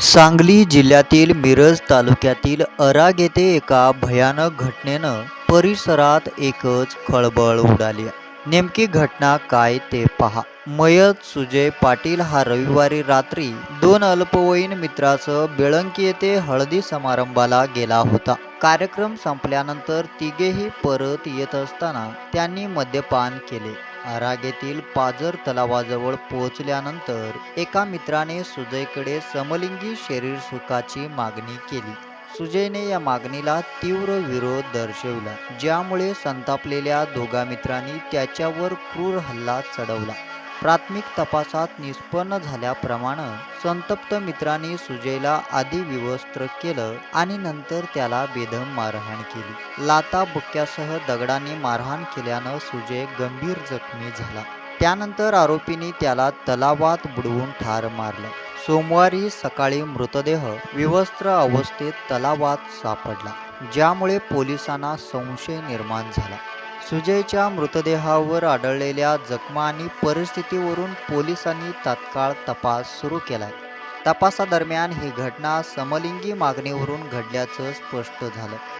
सांगली जिल्ह्यातील मिरज तालुक्यातील अराग येथे एका भयानक घटनेनं परिसरात एकच खळबळ उडाली. नेमकी घटना काय ते पहा. मयत सुजय पाटील हा रविवारी रात्री दोन अल्पवयीन मित्रासह बेळंकी येथे हळदी समारंभाला गेला होता. कार्यक्रम संपल्यानंतर तिघेही परत येत असताना त्यांनी मद्यपान केले. आरागेतील पाजर पाझर तलावाजवळ पोहोचल्यानंतर एका मित्राने सुजयकडे समलिंगी शरीर सुखाची मागणी केली. सुजयने या मागणीला तीव्र विरोध दर्शविला ज्यामुळे संतापलेल्या दोघा मित्रांनी त्याच्यावर क्रूर हल्ला चढवला. प्राथमिक तपासात निष्पन्न झाल्याप्रमाणे संतप्त मित्राने सुजयला आधी विवस्त्र केलं आणि नंतर त्याला बेदम मारहाण केली. लाता बुक्क्यासह दगडाने मारहाण केल्यानं सुजय गंभीर जखमी झाला. त्यानंतर आरोपींनी त्याला तलावात बुडवून ठार मारलं. सोमवारी सकाळी मृतदेह विवस्त्र अवस्थेत तलावात सापडला ज्यामुळे पोलिसांना संशय निर्माण झाला. सुजयच्या मृतदेहावर आढळलेल्या जखमा आणि परिस्थितीवरून पोलिसांनी तात्काळ तपास सुरू केलाय. तपासादरम्यान ही घटना समलिंगी मागणीवरून घडल्याचं स्पष्ट झालं.